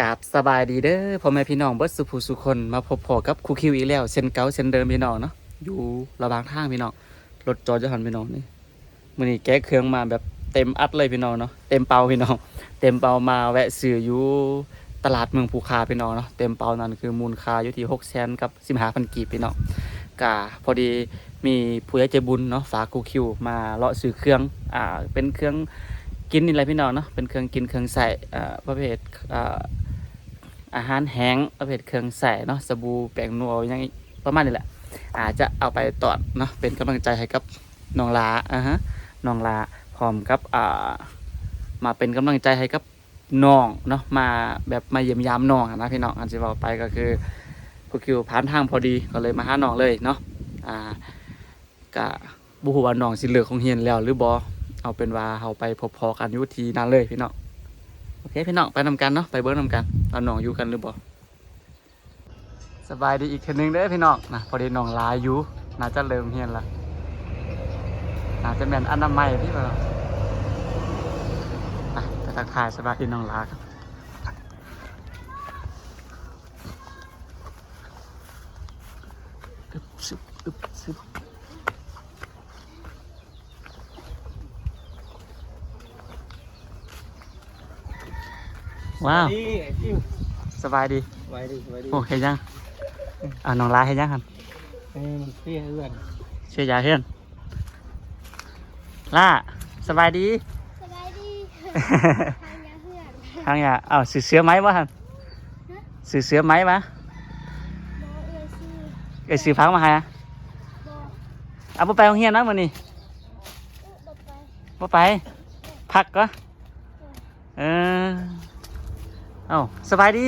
กาบสบายดีเด้อพ่อแม่พี่น้องเบิดสุภูสุคนมาพบพอกับครูคิวอีกแล้วเช่นเก่าเช่นเดิมพี่น้องเนาะอยู่ระหว่างทางพี่น้องรถจอดจะหันพี่น้องนี่มือนี้แก้เครื่องมาแบบเต็มอัดเลยพี่น้องเนาะเต็มเปาพี่น้องเต็มเปามาแวะซื้ออยู่ตลาดเมืองภูคาพี่น้องเนาะเต็มเปานั้นคือมูลค่าอยู่ที่6แสนกับ15,000กีบพี่น้องกะพอดีมีผู้ใหญ่ใจบุญเนาะฝากครูคิวมาเลาะซื้อเครื่องอ่าเป็นเครื่องกินนี่แหละพี่น้องเนาะเป็นเครื่องกินเครื่องใส่อ่าประเภทอ่า อาหารแห้งประเภทเครื่องใส่เนาะสบู่แป้งนัวอหยังประมาณนี้แหละ อาจจะเอาไปตอดเนาะเป็นกำลังใจให้กับน้องลาอ่าฮะน้องลาพร้อมกับอ่ามาเป็นกำลังใจให้กับน้องเนาะมาแบบมาเยี่ยมยามน้องนะพี่น้องอันที่เราไปก็คือผู้คิวผ่านทางพอดีก็เลยมาหาน้องเลยเนาะอ่ากะบุหัวน้องสิเหลือของเฮียนแล้วหรือบอเอาเป็นว่าเราไปพบพอกันยุทีนั้นเลยพี่น้อง อเคพี่น้องไปนำกันเนาะไปเบิ้งนำกันเราหนองอยู่กันหรือเปล่าสบายดีอีกทีนึงเด้อพี่น้องนะพอดีน้องลายอยู่น่าจะเริ่มเฮียนละน่าจะแม่นอนามัยที่เราอะไปทักทายสบายดีน้องลาครับซึบอึบซึบ ว้าวดีไอ้จิ้วสบายดี ไว้ดิไว้ดิโอ้เห็นยังอ่าน้องลาเห็นยังครับเอ้ยมันเพี้ยเอื้อนช่วยยาเพื่อนล่าสบายดี สบายดีทานยาเพื่อนทางยาอ้าวสือเสือไหมวะท่านสือเสือไหมมาบอเอซีเอ้ยสือพังมาให้อะบอเอาบ่ไปโรงเรียนนะมื้อนี้อุบไปบ่ไป พักก็เออ เอ้าสบายดี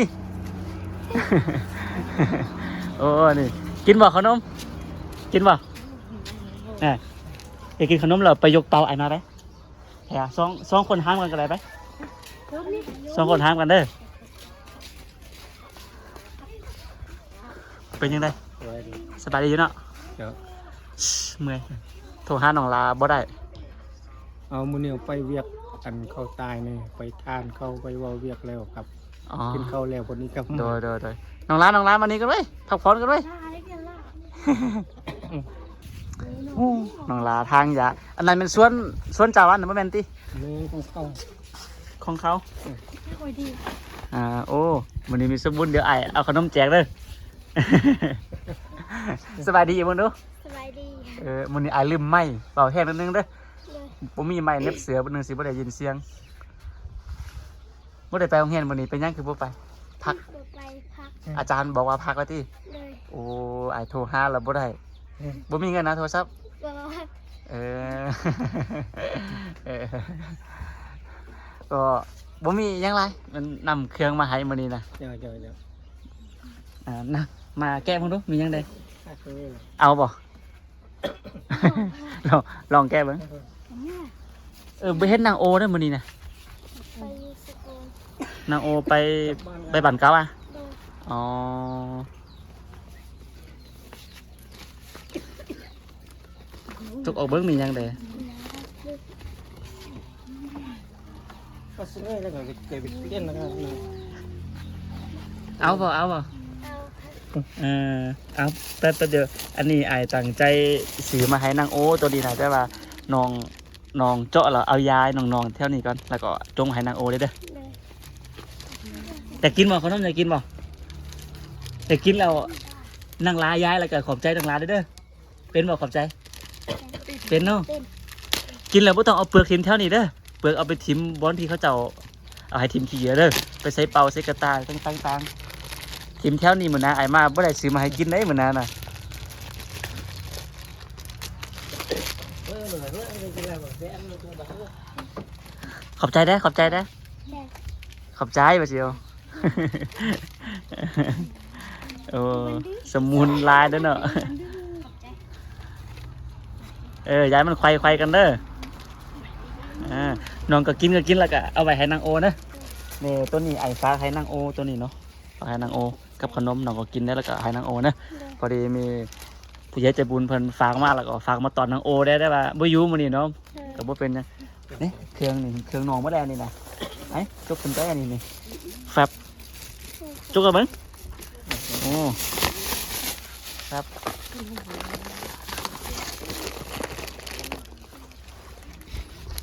โอ้นี่ กินบ่ขนม กินบ่แหน่อยากกินขนมเราไปยกเตาไอ้มาไปแถวสองสองคนห้ามกันกันเลยไปรูปนี้สองคนห้ามกันเด้อเป็นยังไงไว้ดิสบายดีอยู่เนาะเดี๋ยวเมื่อยโทรหาน้องลาบ่ได้ เอามือเหนียวไปเวียกอันเข้าตายนี่ไปทานเข้าไปเว่าเวียกแล้วครับ อ๋อกินข้าวแล้วคนนี้ครับโดยโดยโดยน้องลาน้องลามานี่กันไว้ยพักผ่อนกันไว้ยล่าได้กันล่าโอ้น้องลาทางยาอันนั้นเป็นสวนสวนจาวันนะบ่แม่นตินี่ของเข้าของเขาไม่ค่อยดีอ่าโอ้วันนี้มีสมบุญเดี๋ยวไอเอาขนมแจกเลย สบายดีอยู่มึงดูสบายดีเออมันนี้ไอายลืมไม้เบาแห้งนิดนึงเด้อเลยผมมีไม้เน็บเสือบ่นึงสิบ่ได้ยินเสียง บ่ได้ไปโรงเรียนวันนี้เป็นหยังคือบ่ไป พักบอไปพักอาจารย์บอกว่าพักไว้ที่เลยโอ้ไอายโทรหาแล้วบ่ได้บ่มีเงินนะโทรศัพท์บอเออ เออก็บ่มีหยังไรมันนำเครื่องมาให้มื้อนี้นะเดี๋ยวเดี๋ยวเดี๋ยวอ่านะมาแก้มึงดูมีหยังได้อะตรงนี้เลยเอาบ่ ลองลองแก้เบิ่งเนี่ยเออไปเฮ็ดนางโอเด้อมื้อนี้นะไปยูสโกน นางโอไปไปบั่นเก้าอะ อ๋อ ทุกออกเบิ่งมียังได้ก็ซื้อแล้วก็เก็บไปเปลี่ยนแล้วก็นี่เอาบ่เอาบ่าเออเอาแป๊บแป๊บเดียวอันนี้ไอายตั้งใจซื้อมาให้นางโอตัวนี้นะแต่ว่าน้องน้องเจาะแล้วเอายายน้องๆเท่านี้ก่อนแล้วก็จงให้นางโอเลยเด้อ แต่กินบ่ขนมอยากกินบ่แต่กินแล้วนางลายายแล้วก็ขอบใจนางลาเด้อเด้อเป็นบ่ขอบใจ เป็นเนาะเป็นกินแล้วบ่ต้องเอาเปลือกทิมแถวนี้เด้อเปลือกเอาไปทิมบอนที่เขาเจ้าเอาให้ทิมขี้เหยื่อเด้อไปใส่เป่าใส่กระตายต่างๆทิมแถวนี้เหมือนนะไอ้ายมาบ่ได้ซื้อมาให้กินได้เหมือนนะน่ะเออเหนื่อยเว้ยไม่กินอะไรแบบแซ่บเลยตัวบ้าเลยขอบใจได้อขอบใจได้อแดงขอบใจบ่เชียว โอ้สมุนลายเด้อเนาะขอบใจเออย้ายมันไขว้ไขว้กันเด้ออ่าน้องก็กินก็กินแล้วก็เอาไว้ให้นางโอนะนี่ตัวนี้ไอ้ฟ้าให้นางโอตัวนี้เนาะเอาให้นางโอ กับขนมน้องก็กินได้แล้วก็ให้นางโอนะเลยพอดีมีผู้ใหญ่ใจบุญเพิ่นฝากมาแล้วก็ฝากมาตอนนางโอได้ได้ว่าบ่อยู่มื้อนี้เนาะเลยก็บ่เป็นหยังนี่เครื่องนี่เครื่องน้องบ่ได้นี่นะไอ้จบเป็นใจอันนี้นี่แฟบ จุกกันเบิ้งโอ้ครับ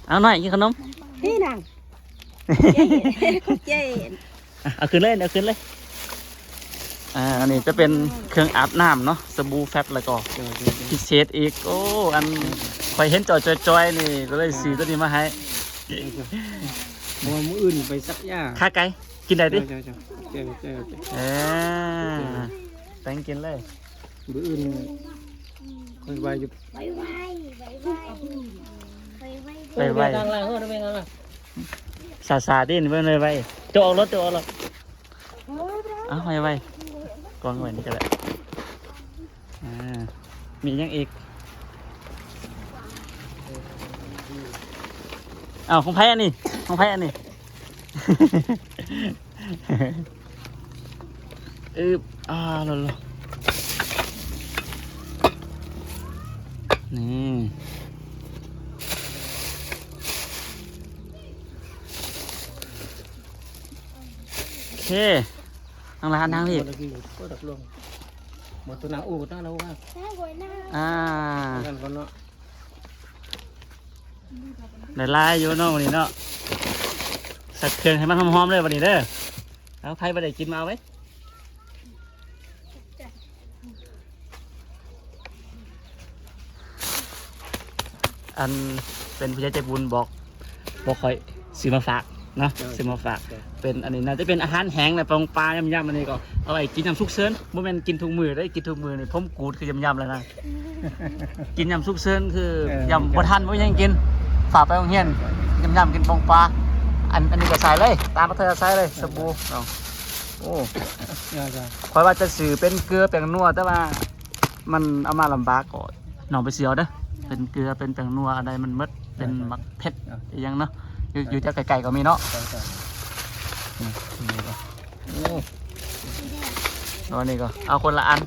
เอาหน่อยกินขนมนี่นางเจ๊เห็นอะเอาขึ้นเลยเอาขึ้นเลยอ่าอันนี้จะเป็นเครื่องอาบน้ำเนาะสบู่แฟบแล้วก็เจ้าเจ้าเจ้าพิเศษอีกโอ้อันคอยเห็นจอจอยๆนี่ก็เลยซื้อตัวนี้มาให้เพราะว่ามื้ออื่นไปซักหญ้าค่าไก่กินได้ดิเจ้าเจ้าเจ้าเจ้าเจ้าเออแตงกินเลยมื้ออื่นคอยว่าอยู่ไว้ไว้ไว้ไว้ไว้ไว้ไปไว้ทางล่างเฮ้ยทางล่างสาสาดินเพื่อนเลยไว้โจออกรถโจออกรถเอาไว้ไว้กองไว้นี่ก็ได้อ่ามียังอีกเอาของไพ่อันนี้ของไพ่อันนี้ อึบอ่าลลนี่โอเคทางร้านทางพี่หมดแล้วก็ดักลงหมดตัวหนาอู้ตัวหนาอู้ว่าหน้าหัวหน้าอ่ากันก่อนเนาะได้ลายอยู่เนาะวันนี้เนาะสักเครื่องให้มันหอมๆเลยวันนี้เด้อเอาใครไปได้กินมาเอาไว้ อันเป็นผู้ใหญ่ใจบุญบอกบอกคอยซื้อมาฝากเนาะซื้อมาฝาก เป็นอันนี้น่าจะเป็นอาหารแห้งนะปลาปลายำยำอันนี้ก็เอาไว้กินยำซุกเซินบ่แม่นกินทุกมือได้กินทุกมือนี่ผมกูดคือยำยำเลยนะกินยำซุกเซินคือยำบ่ทันบ่ยังกินฝากไปโรงเรียนยำยำกินปองปลาอันอันนี้ก็ใส่เลย ตามประเทศใส่เลยสบู่เอาโอ้เจ้าเจ้าคอยว่าจะสื่อเป็นเกลือแป้งนัวแต่ว่ามันเอามาลำบากก็น้องไปเสียวเด้อ เป็นเกลือเป็นแป้งนัวอะไรมันหมดเป็นมักเผ็ดอีหยังเนาะอยู่อยู่แต่ไก่ๆก็มีเนาะเจ้าเจ้านี่นี่ก็โอ้แล้วอันนี้ก็เอาคนละอัน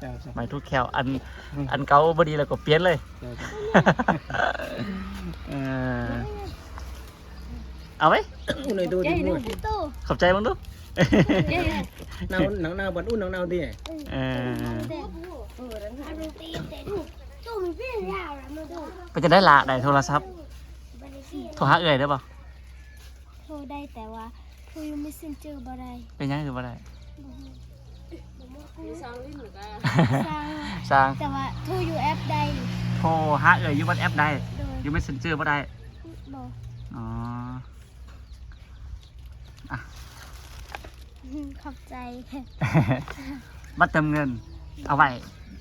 เจ้าเจ้าหมายทุกแควอันอันเก่าบดีแล้วก็เปลี่ยนเลยเจ้าเจ้าเออเอาไหมอู้ในดูดิอู้ตู้ขอบใจบ้างดูเจ๊หนาวหนาวหนาวบัดอู้หนาวหนาวดิเออ เด็กเออแล้วอารมณ์ตีแต่ตู้ตู้มันเปรี้ยวยาวแล้วมาดูก็จะได้ละได้โทรศัพท์บันไดที่โทรหาเอ่ยได้ป่ะโทรได้แต่ว่าโทรยังไม่เซ็นเจอบ่ได้เป็นยังคือบ่ได้สร้างสร้างแต่ว่าโทรอยู่แอปใดโทรหาเอ่ยอยู่บนแอปได้โดยอยู่ไม่เซ็นเจอร์บ่ได้บ่อ๋อขอบใจ บัตรเติมเงิน เอาไว้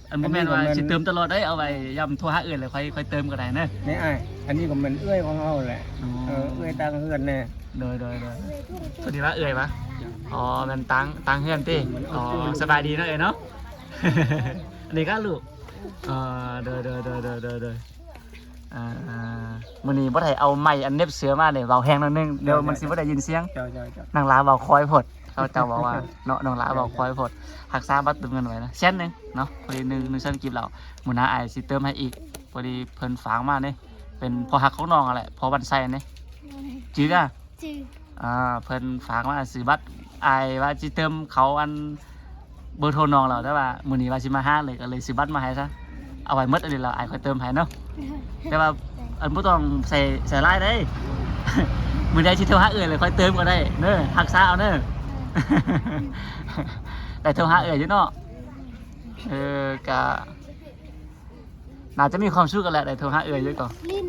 อันบ่แม่นว่าสิเติมตลอดได้ยเอาไว้ยำโทรหาเอ่ยเลยค่อยค่อยเติมก็ได้เนอะนี่ไอ้อันนี้ก็มันเอื้อยของเราแหละเออเอื้อยตางเฮือนแน่โดยโดยโดยสวัสดีว่าเอ่ยปะอ๋อมันตังตังเฮือนติอ๋อสบายดีเนอะเอ่ยเนาะอันนี้ก็ลูกอ๋อโดยโดยโดยโดยโดยโดยอ่าอ่ามื้อนี้บ่ได้เอาไม้อันเน็บเสือมาเลยเว้าแฮงหนิดนึงเดี๋ยวมันสิบ่ได้ยินเสียงเจ้าเจ้าเจ้านางลาเว้าคอยพด เขาเจ้าบอกว่าเนาะนางลาเว้าคอยพดหักษาบัตรเติมเงินไว้นะเส้นหนึงเนาะพอดีหนึงหนึงเส้นกิบเรามื้อหน้าอายสิเติมให้อีกพอดีเพิ่นฝากมาเนี่ยเป็นพอหักของน้องอะแหละพอบันไส้เนี่ยจื้ออะจืออ่าเพิ่นฝากมาซื้อบัตรอายว่าสิเติมเขาอันเบอร์โทรน้องเราได้ว่ามื้อนี้ว่าสิมาหาเลยก็เลยซื้อบัตรมาให้ซะเอาไว้หมดอันนี้เราอายค่อยเติมให้เนาะแต่ว่าอันบ่ต้องใส่ใส่ลายได้ มื้อใดสิโทรหาเอื้อยเลยค่อยเติมก็ได้เด้อรักษาเอาเด้อ แต่โทรหาเอื้อยอยู่เนาะเออกะน่าจะมีความสุขกันแหละได้โทรหาเอื้อยอยู่ก่อนลิ้น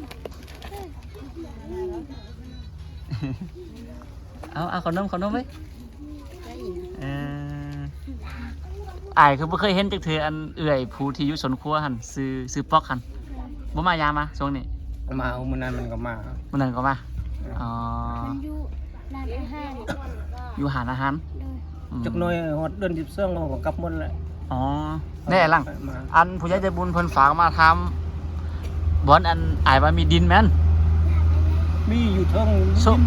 เอาเอาขนมขนมไว้เอออายคือบ่เคยเห็นจักเทื่ออันเอื้อยผู้ที่อยู่สวนครัวหั่นซื้อซื้อปอกหั่นบ่มายามมาช่วงนี้มาเอามันนั้นมันก็มามื้อนั้นก็มาอ๋อมันอยู่ร้านอาหาร อยู่หานอาหารโดยอืมจักหน่อยฮอดเดือน12เราก็กลับหมดแล้วอ๋อแน่ลัง มาอันผู้ใหญ่ใจบุญเพิ่นฝากมาทำบ่อนอันอายว่ามีดินแม่น มีอยู่เทั้งสม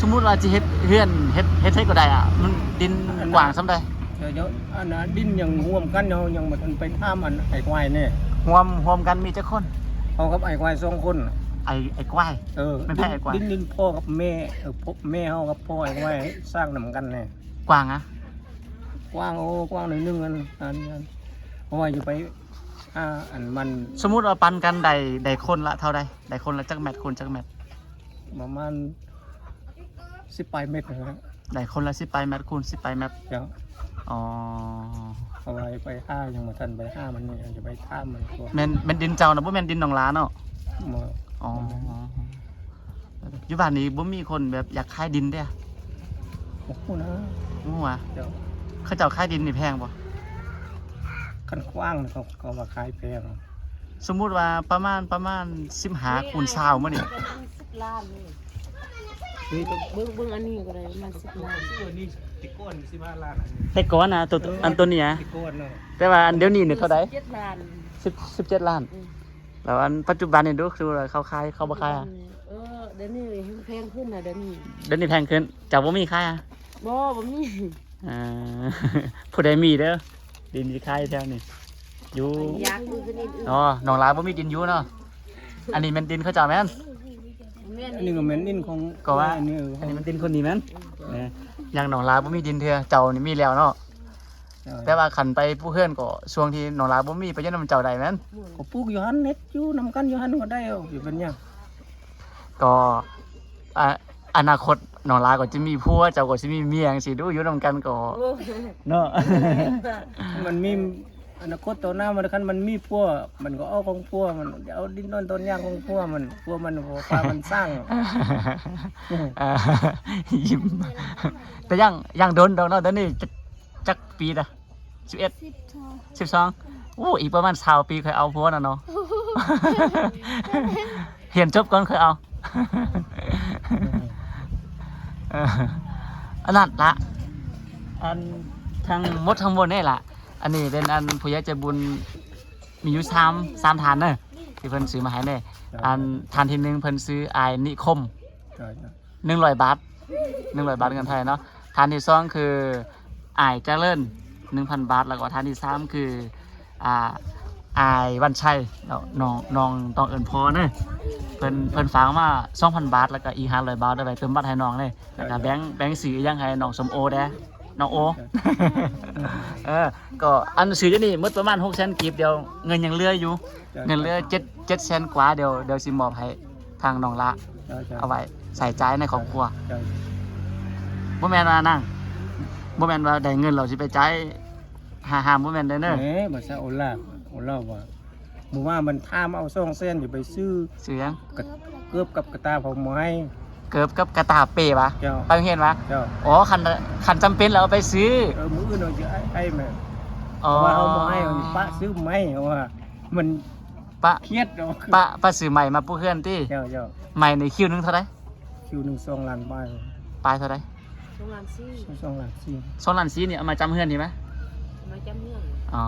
สมมุติว่าสิเฮ็ดเฮือนเฮ็ดเฮ็ดให้ก็ได้อะ มันดินกว้างส่ำใดเดี๋ยวเดี๋ยวอันน่ะดินยังร่วมกันเนาะยังบ่ทันไปท่ามอันไอ้ควายเนี่ยรวมรวมกันมีจักคน เขากับไอ้ควายสองคน ไอ้ไอ้กวาย เออเป็นแพะไอ้ควายดินดินพ่อกับแม่เออพ่อแม่เฮากับพ่อไอ้ควายสร้างนำกันเนี่ยกว้างอะกว้างโอ้กว้างหน่อยนึงอันอันอันเพราะว่าอยู่ไปอ่าอันมันสมมุติว่าปันกันได้ได้คนละเท่าใดได้คนละจักแมตช์คนจักแมตช์ประมาณสิบปลายเมตรนะฮะได้คนละ10ไปแมตช์คูณ10ไปแมตช์เจ้าอ๋อเอาไว้ไปห้ายังมาทันไปห้ามันนี่จะไปท่ามมันตัวแม่นแม่นดินเจ้านะบ่แม่นดินหนองลาเนาะ มา อ๋ออยู่บ้านนี้บ่มีคนแบบอยากขายดินเด้อโอ้โหนะรู้ว่าเจ้าเขาเจ้าขายดินนี่แพงบ่คันกว้างเขาเขามาขายแพงสมมุติว่าประมาณประมาณ15คูณ20มื้อนี่สิบล้านนี่นี่ก็เบิ้งเบิ้งอันนี้ก็เลยมันสิบล้านตัวนี้ติโก้นสิบห้าล้านแต่ก่อนนะตัวอันตัวนี้อะติโก้นเนาะแต่ว่าอันเดี๋ยวนี้นี่เท่าใดเจ็ดล้าน10 17ล้านอืม แล้วอันปัจจุบันนี่ดูคือว่าเขาขายเขาบ่ขายอะเออเดี๋ยวนี้แพงขึ้นนะเดี๋ยวนี้เดี๋ยวนี้แพงขึ้นเจ้าบ่มีขายอะบ่บ่มีอ่า ผู้ใดมีเด้อดินสิขายแถวนี้อยู่อยากมือขึ้นอีกอ๋อหนองลาบ่มีดินอยู่เนาะอันนี้แม่นดินเขาเจ้าแม่น แม่นอันนี้ก็เหม็นนินของก็ว่า อันนี้อันนี้มันดินคนนี้แม่นเอออย่างหนองลาบ่มีดินเทื่อเจ้านี่มีแล้วเนาะ แต่ว่าคันไปผู้เพื่อนก็ช่วงที่หนองลาบ่มีไปเยันนำเจ้าใดแม่นก็ปลูกอยู่หันเน็ตอยู่นำกันอยู่หันก็ได้เอาอยู่เป็นหยังก็อ่าอนาคตหนองลาก็จะมีผัวเจ้าก็สิมีเมียจังซี่ดูอยู่นํกันก็โอ้เนาะ มันมีอนาคตตัวหน้ามันคันมันมีพัวมันก็เอาของพัวมันเอาดินนอนต้นยางของพัวมันพัวมันพามันสร้างอ่ายิ้มแต่ยังยังโดนดอกเนาะเดี๋ยวนี้ จักจักปีนะสิบเอ็ดสิบทองสิบสองอู้อีกประมาณสาวปีเคยเอาพัวน่ะเนาะเห็นจบก่อนเคยเอาเอออันนั้นละอันทางหมดทั้งหมดนี่ล่ะอันนี้เป็นอันผู้ใหญ่ใจบุญมีอยู่สามสามฐานเนอะที่เพิ่นซื้อมาให้เน่อันฐานที่หนึ่งเพิ่นซื้ออายนิคมใช่ครับหนึ่งร้อยบาทหนึ่งร้อยบาทเงินไทยเนาะฐานที่สองคือ อายเจริญหนึ่งพันบาท แล้วก็ฐานที่สามคืออ่าอายวันชัยแล้วน้องน้องต้องเอิญพอเนอะเพิ่นเพิ่นฝากมาสองพันบาท แล้วก็อีกห้าร้อยบาทได้ไปเติมบัตรให้น้องเลยแล้วก็แบงค์แบงค์สียังให้น้องสมโอเด้อน้องโอ เออ ก็อันซื้อจะนี่หมดประมาณหกแสนกีบเดียวเงินยังเหลืออยู่ เงินเหลือเจ็ดเจ็ดแสนกว่าเดี๋ยวเดี๋ยวสิมอบให้ทางน้องละใช่ใช่เอาไว้ใส่ใจในครอบครัวใช่บ่แม่นว่านั่ง บ่แม่นว่าได้เงินเราสิไปจ่ายหาหามบ่แม่นเด้อเด้อเอ๊ะภาษาโอลาโอลาว่าหมู่ว่ามันท่ามเอาซ่องเส้นอยู่ไปซื้อซื้อหยังกระเกือบกับกระตาผมไม้เกิบกับกระตาเป้ปะเจ้าไปโรงเรียนปะเจ้าอ๋อคันคันจำเป็นแล้วเอาไปซื้อเออมืออื่นเอาจะให้ให้แม่อ๋อเพราะว่าเอามาให้เอาปะซื้อไม้เพราะว่ามันปะเครียดเนาะปะปะซื้อใหม่มาปูเพื่อนติเจ้าเจ้าใหม่ในคิวหนึงเท่าไหร่คิวหนึ่งสองล้านบาทปลายเท่าไหร่ส องล้านสี่สองล้านสี่สองล้านสี่นี่เอามาจำเพื่อนดีไหมมาจำเนื่องอ๋อ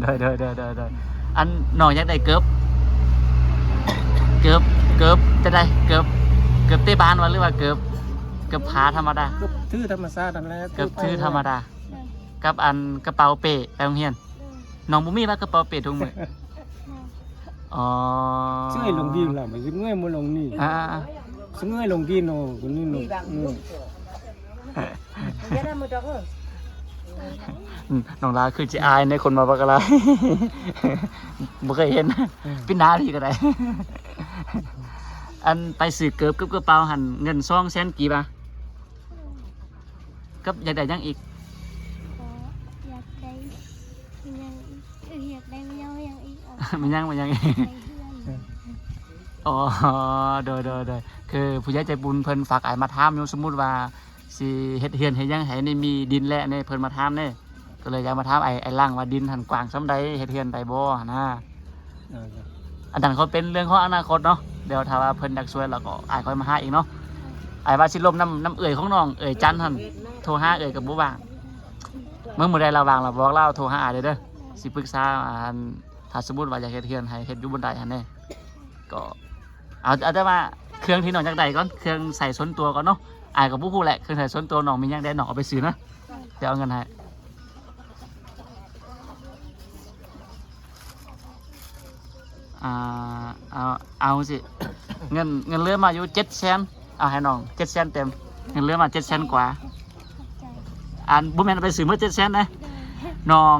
เด้อเด้อเด้อเด้อเด้ออันน้องอยากได้เกิบเกิบเกิบจะได้เกิบเกิบเต้บ้านวะหรือว่าเกิบเกิบผาธรรมดาก็ทื่อธรรมชาตินั่นแหละเกิบถือธรรมดา กับอันกระเป๋าเป้ไปโรงเรียนน้องบุมีว่ากระเป๋าเป้ทุกมืออ๋อซื้อให้ลงดินล่ะไม่ซื้อเงื่อยมาลงนี่อ่าซื้อเงื่อยลงดินโน่คนนี้โน่นี่บางอืลูมก เดี๋ยวได้มาดอกเอออืมน้องลาคือจีอายในคนมาบักอะไรบ่เคยเห็นพี่นาที่ก็ได้ อันไปสื่อเกิบกับกระเป๋าหันเงินซองแสนกี่บาทกับอยากได้หยังอีก ขออยากได้ยังเอออยากได้ไม่ยังยังอีกอะมันยังมันยังอีก ไปเพื่อนอ๋อโดยโดยโดยคือผู้ใหญ่ใจบุญเพิ่นฝากอายมาถามอยู่สมมุติว่า สิเฮ็ดเฮือนเฮ็ดหยังให้นี่มีดินและนี่เพิ่นมาถามนี่ก็เลยอยากมาถามไอ้ไอ้ล่างว่าดินหันกว้างส่าใดเฮ็ดเฮือนได้บ่หั่นนะอ่าอันนั้นเขาเป็นเรื่องของอนาคตเนาะเดี๋ยวถ้าว่าเพิ่นอยากช่วยเราก็อายค่อยมาหาอีกเนาะอายว่าสิลมน้ำน้ำเอ่ยของน้องเอ่ยจันทร์หั่นโทรหาเอ่ยกับบ่ว่างเมื่อมื้อใดเราว่างเราบอกเราโทรหาอายเด้อเด้อสิปรึกษาอันถ้าสมมุติว่าอยากเฮ็ดเฮือนให้เฮ็ดอยู่บนใดหั่นแน่ก็เอาเอาแต่ว่า เครื่องที่น้องอยากได้ก่อนเครื่องใส่ส่วนตัวก่อนเนาะอายก็บ่ฮู้แหละเครื่องใส่ส่วนตัวน้องมียังได้น้องเอาไปซื้อนะเดี๋ยวเอาเงินให้เอาเอาสิเงินเงินเลือมาอยู่เจ็ดแสนเอาให้น้องเจ็ดแสนเต็มเงินเลือมาเจ็ดแสนกว่าอันบ่แมนไปซื้อเมื่อเจ็ดแสนนะน้อง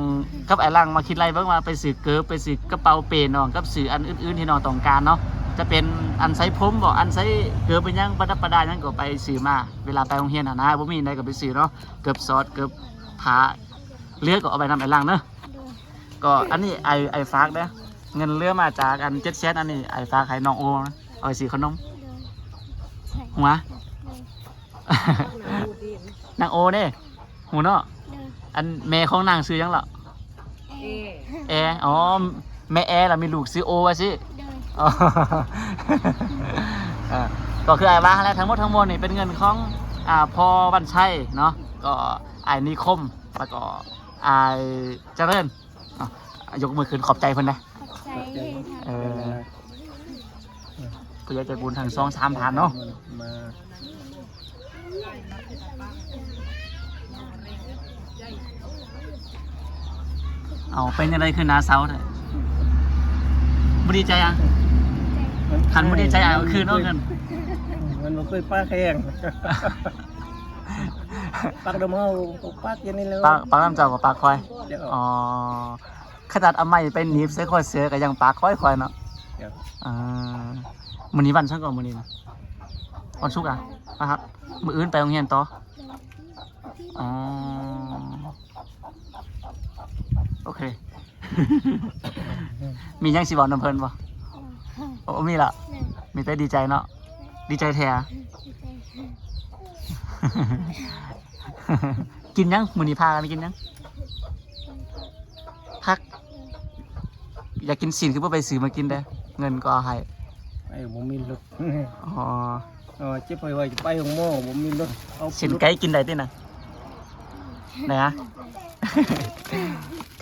กับไอ้ลังมาคิดไรเบิ่งว่าไปซื้อเกิบไปซื้อกระเป๋าเปน้องกับซื้ออันอื่นๆที่น้องต้องการเนาะ จะเป็นอันไซส์ผมบ่อันไซส์เกิบเป็นหยังประดับประดาหยังก็ไปซื้อมา เวลาไปโรงเรียนน่ะนะบ่มีใดก็ไปซื้อเนาะเกิบซอสเกิบผ้าเลือกก็เอาไปนำไอ้ลังเนาะโดยก็อันนี้ไอไอฝากเด้อเงินเรือมาจากอันเจ็ดแสนอันนี้ไอฝากให้น้องโอนะเอาไปซื้อขนมโดยใช่หัวโดยนางโอเด้หูเนาะโดยอันแม่ของนางซื้อหยังล่ะเอแอร์อ๋อแม่แอร์ล่ะมีลูกซื้อโอว่าสิโดย อ๋ออ่าก็คือไอ้ว่าแล้วทั้งหมดทั้งมวลนี่เป็นเงินของอ่าพอบันชัยเนาะก็ไอ้นิคมแล้วก็ไอ้เจริญอะยกมือขึ้นขอบใจเพิ่นนะขอบใจให้ทางเออผู้ใหญ่ใจบุญทางซองสามพันเนาะมาเอาเป็นยังไงคือนาเซาเลยบุดีใจอะ คันบุดีใจอะก็คือน้องเงินมันบ่เคยป้าแข้งปักดมเฮาปักอย่างนี้เลยปากปากน้ำเจ้ากับปากควายเดี๋ยวอ๋อขนาดเอาไม้ไปหนีบใส่คอยเสือก็ยังปากควายควายเนาะเดี๋ยวอ่ามื้อนี้วันช่างก่อนมื้อนี้นะวันศุกร์อะนะครับมื้ออื่นไปโรงเรียนต่ออ๋อโอเค มีหยังสิบอกน้ำเพิ่นบ่ โอ้มีละหนึ่งมีแต่ดีใจเนาะดีใจแท้กินยังมื้อนี้พากันกินยังพัก อยากกินสินคือบ่ไปซื้อมากินเด้อเงินก็เอาให้ไอ้ผมมีรถอ๋อเออเจ็บไปไว้จะไปของหม้อผมมีรถเอาสินไก่กินได้ติน่ะไหนฮะ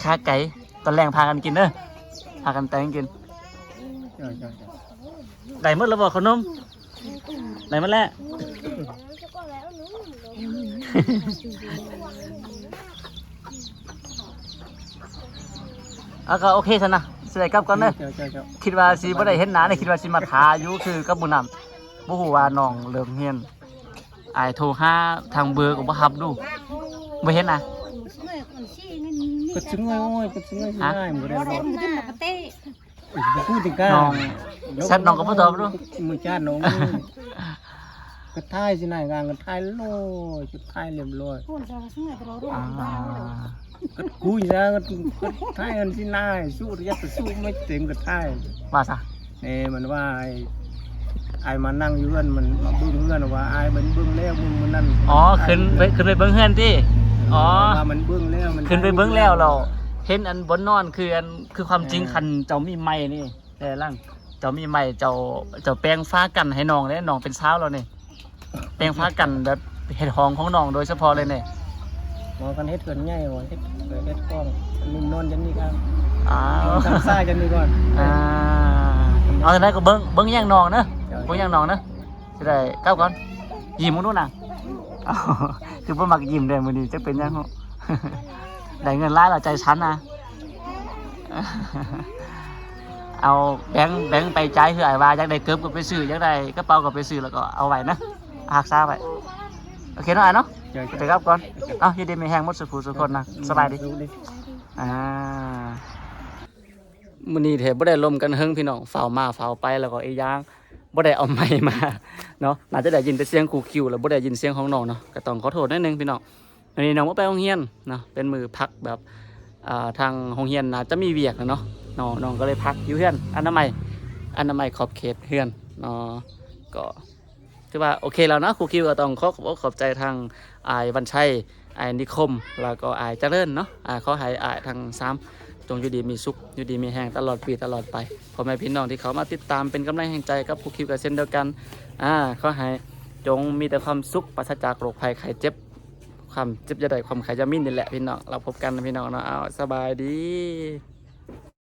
ข้าไก่ตอนแรงพากันกินเด้อพากันแต่งกินใช่ใช่ใช่ ได้หมดแล้วบ่ขนมได้หมดแล้วจะก็แล้วหนูอะก็โอเคซะนะสิได้กลับก่อนเด้อใช่ใช่ใช่คิดว่าสิบ่ได้เห็นหน้าเนี่ยคิดว่าสิมาทาอยู่คือกับบุญนำบ่ฮู้ว่าน้องเริ่มเรียนอายโทรหาทางเบอร์ก็บ่รับดูบ่เห็นนะก็ซึ้งไว้โอ้ยก็ซึ้งไว้ที่ง่ายหมดเลยเส้นขึ้นปกติบ่ พูดถึงก้าน้องแซ่บน้องก็บ่ตอบดูมือชาติน้องนี่ก็ท้ายสินายงานก็ท้ายโลยจุดท้ายเรียบร้อยพูดจะสมัยเรารู้อ่าก็คุยซะก็ก็ท้ายกันสินายสู้ระยะก็สู้ไม่เต็มก็ท้ายว่าซะนี่มันว่าไอ้ไอ้มานั่งอยู่เรือนมันมาเบึ้งเรือนว่าไอ้มันเบึ้งแล้วมึงมันนั่นอ๋อขึ้นไปขึ้นไปเบิ่งเฮือนติอ๋อ ว่ามันเบึ้งแล้วมันขึ้นไปเบิ้งแล้วเรา เห็นอันบนนอนคืออันคือความจริงคันเจ้ามีไม้นี่แต่ล่างเจ้ามีไม้เจ้าเจ้าแปลงฟ้ากันให้น้องเลยน้องเป็นเช้าวแล้วนี่แปลงฟ้ากันแบบเห็ดหองของน้องโดยเฉพาะเลยเนี่ยหมอกันเฮ็ดเกินง่ายว่าเฮ็ดเฮ็ดกล้องนุ่มนอนจันนี่ครับอ้าวทางซ้ายจันนี่ก่อนอ่าเอาแต่นั้นก็เบิ้งเบิ้งอย่างน้องเนอะเบิ้งอย่างน้องเนอะจะได้ก้าวก่อนยิ้มมึงดูน่ะอ้าวคือบ่มักยิ้มเด้มื้อนี้จะเป็นหยังฮู้ ได้เงินล้านและใจฉันนะ เอาแบงค์แบงค์ไปจ่ายคือไอ้ว่าอยากได้เกิบก็ไปซื้ออยากได้กระเป๋าก็ไปซื้อแล้วก็เอาไว้นะหักซาไว้โอเคเนาะไอ้เนาะเดี๋ยวไปครับก่อนเอ้ายินดีมีแห้งหมดสุขสุขคนนะสบายดีอ่ามื้อนี้แทบบ่ได้ลมกันเฮิงพี่น้องเฝ้ามาเฝ้าไปแล้วก็ไอีกอย่างบ่ได้เอาไม้มาเนาะน่าจะได้ยินแต่เสียงคูคิวแล้วบ่ได้ยินเสียงของน้องเนาะก็ต้องขอโทษนิดนึงพี่น้อง วันนี้น้องบ่ไปโรงเรียนเนาะเป็นมือพักแบบทางโรงเรียนน่าจะมีเวียกนะเนาะน้องน้องก็เลยพักอยู่เฮือนอนามัยอนามัยขอบเขตเฮือนเนาะก็ถือว่าโอเคแล้วนะครูคิวก็ต้องขอขอบขอบใจทางอายวันชัยอายนิคม แล้วก็อายเจริญเนาะอ่าขอให้อายทางสามจงอยู่ดีมีสุขอยู่ดีมีแห่งตลอดปีตลอดไปพ่อแม่พี่น้องที่เขามาติดตามเป็นกำลังแห่งใจกับผู้คิวกับเช่นเดียวกันอ่าเขอให้จงมีแต่ความสุขปราศจากโรคภัยไข้เจ็บ ความเจ็บจะได้ความขายจะมิ่นนี่แหละพี่น้องเราพบกันนะพี่น้องเนาะเอาสบายดี